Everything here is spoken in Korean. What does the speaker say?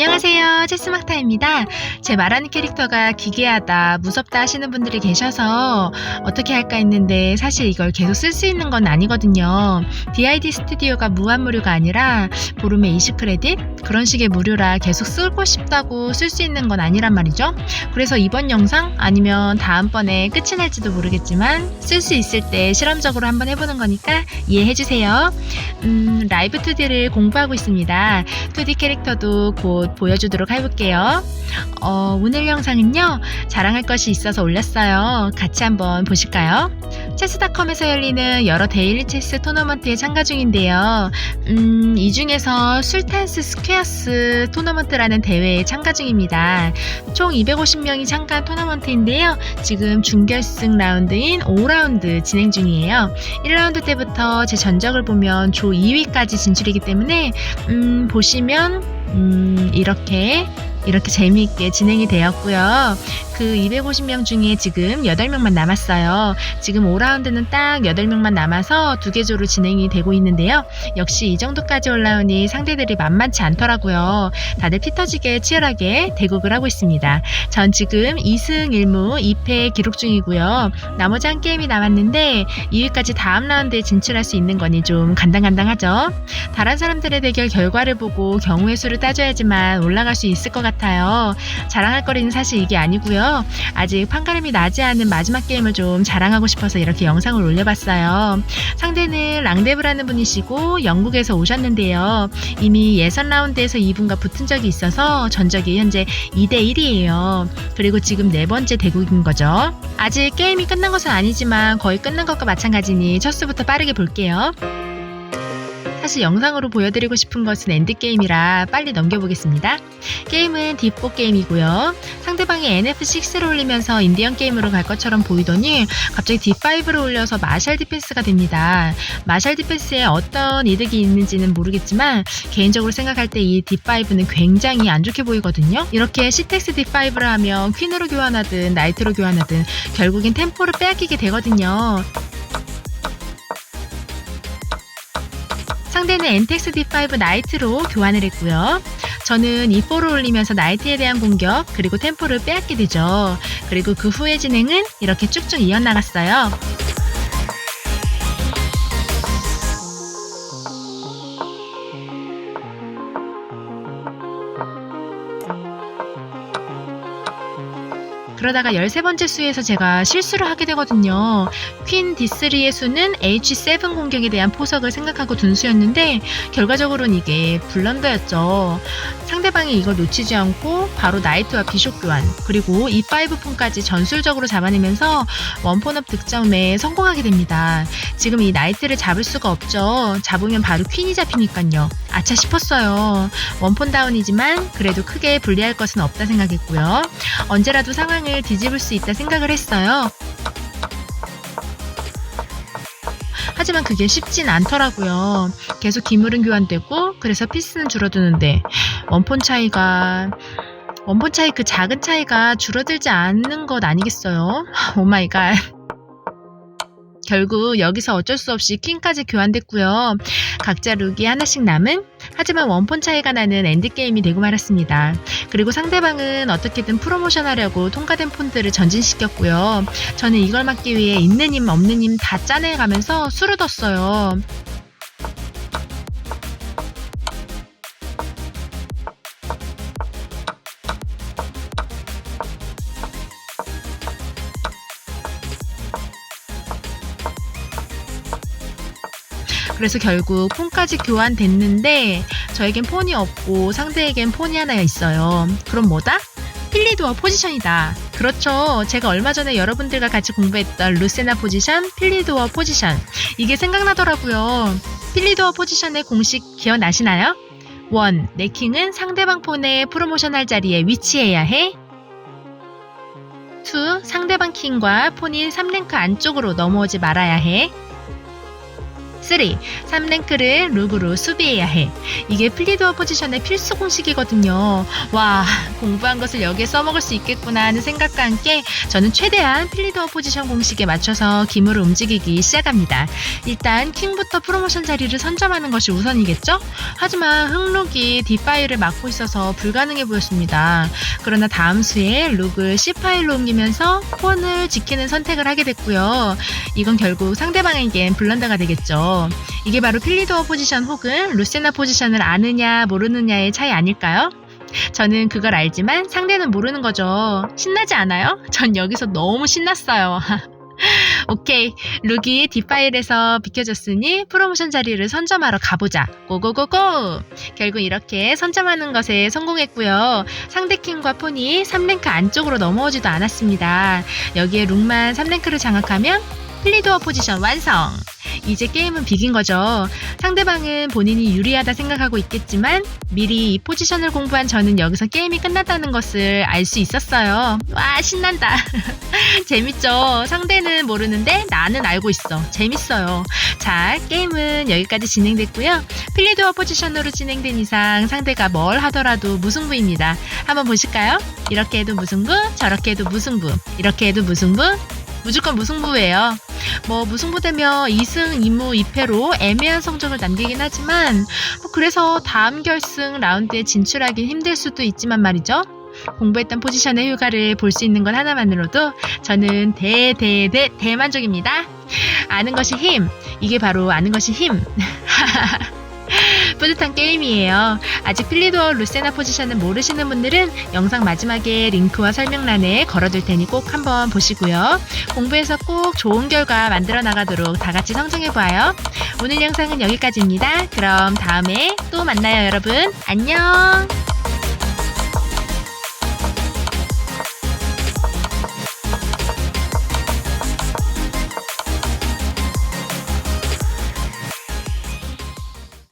안녕하세요. 체스막타입니다. 제 말하는 캐릭터가 기괴하다, 무섭다 하시는 분들이 계셔서 어떻게 할까 했는데 사실 이걸 계속 쓸 수 있는 건 아니거든요. DID 스튜디오가 무한 무료가 아니라 보름에 20크레딧? 그런 식의 무료라 계속 쓰고 싶다고 쓸 수 있는 건 아니란 말이죠. 그래서 이번 영상 아니면 다음번에 끝이 날지도 모르겠지만 쓸 수 있을 때 실험적으로 한번 해보는 거니까 이해해주세요. 음, 라이브 2D를 공부하고 있습니다. 2D 캐릭터도 곧 보여주도록 해볼게요. 어, 오늘 영상은요, 자랑할 것이 있어서 올렸어요. 같이 한번 보실까요? 체스닷컴에서 열리는 여러 데일리 체스 토너먼트에 참가 중인데요. 음, 이 중에서 술탄스 스퀘어스 토너먼트라는 대회에 참가 중입니다. 총 250명이 참가한 토너먼트인데요. 지금 준결승 라운드인 5라운드 진행 중이에요. 1라운드 때부터 제 전적을 보면 조 2위까지 진출이기 때문에 음, 보시면 음, 이렇게 이렇게 재미있게 진행이 되었고요. 그 250명 중에 지금 8명만 남았어요. 지금 5라운드는 딱 8명만 남아서 두 개 조로 진행이 되고 있는데요. 역시 이 정도까지 올라오니 상대들이 만만치 않더라고요. 다들 피 터지게 치열하게 대국을 하고 있습니다. 전 지금 2승 1무 2패 기록 중이고요. 나머지 한 게임이 남았는데 2위까지 다음 라운드에 진출할 수 있는 거니 좀 간당간당하죠. 다른 사람들의 대결 결과를 보고 경우의 수를 따져야지만 올라갈 수 있을 것 같아요. 자랑할 거리는 사실 이게 아니고요. 아직 판가름이 나지 않은 마지막 게임을 좀 자랑하고 싶어서 이렇게 영상을 올려봤어요. 상대는 랑데브라는 분이시고 영국에서 오셨는데요. 이미 예선 라운드에서 이분과 붙은 적이 있어서 전적이 현재 2대1이에요. 그리고 지금 네 번째 대국인 거죠. 아직 게임이 끝난 것은 아니지만 거의 끝난 것과 마찬가지니 첫 수부터 빠르게 볼게요. 사실 영상으로 보여드리고 싶은 것은 엔드게임이라 빨리 넘겨보겠습니다. 게임은 딥보 게임이고요. 상대방이 NF6를 올리면서 인디언 게임으로 갈 것처럼 보이더니 갑자기 D5를 올려서 마샬 디펜스가 됩니다. 마샬 디펜스에 어떤 이득이 있는지는 모르겠지만 개인적으로 생각할 때 이 D5는 굉장히 안 좋게 보이거든요. 이렇게 시텍스 D5를 하면 퀸으로 교환하든 나이트로 교환하든 결국엔 템포를 빼앗기게 되거든요. 상대는 엔텍스 D5 나이트로 교환을 했고요. 저는 E4를 올리면서 나이트에 대한 공격 그리고 템포를 빼앗게 되죠. 그리고 그 후의 진행은 이렇게 쭉쭉 이어나갔어요. 그러다가 13번째 수에서 제가 실수를 하게 되거든요. 퀸 D3의 수는 H7 공격에 대한 포석을 생각하고 둔 수였는데 결과적으로는 이게 블런더였죠. 상대방이 이걸 놓치지 않고 바로 나이트와 비숍 교환 그리고 E5 폰까지 전술적으로 잡아내면서 원폰업 득점에 성공하게 됩니다. 지금 이 나이트를 잡을 수가 없죠. 잡으면 바로 퀸이 잡히니까요. 아차 싶었어요. 원폰 다운이지만 그래도 크게 불리할 것은 없다 생각했고요. 언제라도 상황을 뒤집을 수 있다 생각을 했어요. 하지만 그게 쉽진 않더라고요. 계속 기물은 교환되고 그래서 피스는 줄어드는데 원폰 차이가 원폰 차이 그 작은 차이가 줄어들지 않는 것 아니겠어요? 오 마이 갓. 결국 여기서 어쩔 수 없이 퀸까지 교환됐고요. 각자 룩이 하나씩 남은 하지만 원폰 차이가 나는 엔드게임이 되고 말았습니다. 그리고 상대방은 어떻게든 프로모션 하려고 통과된 폰들을 전진시켰고요. 저는 이걸 막기 위해 있는 힘 없는 힘 다 짜내가면서 수를 뒀어요. 그래서 결국 폰까지 교환됐는데 저에겐 폰이 없고 상대에겐 폰이 하나 있어요. 그럼 뭐다? 필리도어 포지션이다. 그렇죠. 제가 얼마 전에 여러분들과 같이 공부했던 루세나 포지션, 필리도어 포지션. 이게 생각나더라고요. 필리도어 포지션의 공식 기억나시나요? 1. 네킹은 상대방 폰에 프로모션 할 자리에 위치해야 해. 2. 상대방 킹과 폰이 3랭크 안쪽으로 넘어오지 말아야 해. 3. 3랭크를 룩으로 수비해야 해. 이게 플리도어 포지션의 필수 공식이거든요. 와, 공부한 것을 여기에 써먹을 수 있겠구나 하는 생각과 함께 저는 최대한 플리도어 포지션 공식에 맞춰서 기물을 움직이기 시작합니다. 일단 킹부터 프로모션 자리를 선점하는 것이 우선이겠죠? 하지만 흑룩이 D파일을 막고 있어서 불가능해 보였습니다. 그러나 다음 수에 룩을 C파일로 옮기면서 폰을 지키는 선택을 하게 됐고요. 이건 결국 상대방에겐 블런더가 되겠죠. 이게 바로 필리도어 포지션 혹은 루세나 포지션을 아느냐 모르느냐의 차이 아닐까요? 저는 그걸 알지만 상대는 모르는 거죠. 신나지 않아요? 전 여기서 너무 신났어요. 오케이. 룩이 뒷파일에서 비켜줬으니 프로모션 자리를 선점하러 가보자. 고고고고! 결국 이렇게 선점하는 것에 성공했고요. 상대팀과 폰이 3랭크 안쪽으로 넘어오지도 않았습니다. 여기에 룩만 3랭크를 장악하면 플리도어 포지션 완성! 이제 게임은 비긴 거죠. 상대방은 본인이 유리하다 생각하고 있겠지만 미리 이 포지션을 공부한 저는 여기서 게임이 끝났다는 것을 알 수 있었어요. 와, 신난다. 재밌죠? 상대는 모르는데 나는 알고 있어. 재밌어요. 자, 게임은 여기까지 진행됐고요. 필리도어 포지션으로 진행된 이상 상대가 뭘 하더라도 무승부입니다. 한번 보실까요? 이렇게 해도 무승부, 저렇게 해도 무승부, 이렇게 해도 무승부, 무조건 무승부예요. 뭐 무승부 되면 2승 2무 2패로 애매한 성적을 남기긴 하지만 뭐 그래서 다음 결승 라운드에 진출하긴 힘들 수도 있지만 말이죠. 공부했던 포지션의 효과를 볼 수 있는 것 하나만으로도 저는 대대대 대만족입니다. 아는 것이 힘. 이게 바로 아는 것이 힘. 뿌듯한 게임이에요. 아직 필리도어 루세나 포지션을 모르시는 분들은 영상 마지막에 링크와 설명란에 걸어둘 테니 꼭 한번 보시고요. 공부해서 꼭 좋은 결과 만들어 나가도록 다 같이 성장해봐요. 오늘 영상은 여기까지입니다. 그럼 다음에 또 만나요, 여러분. 안녕!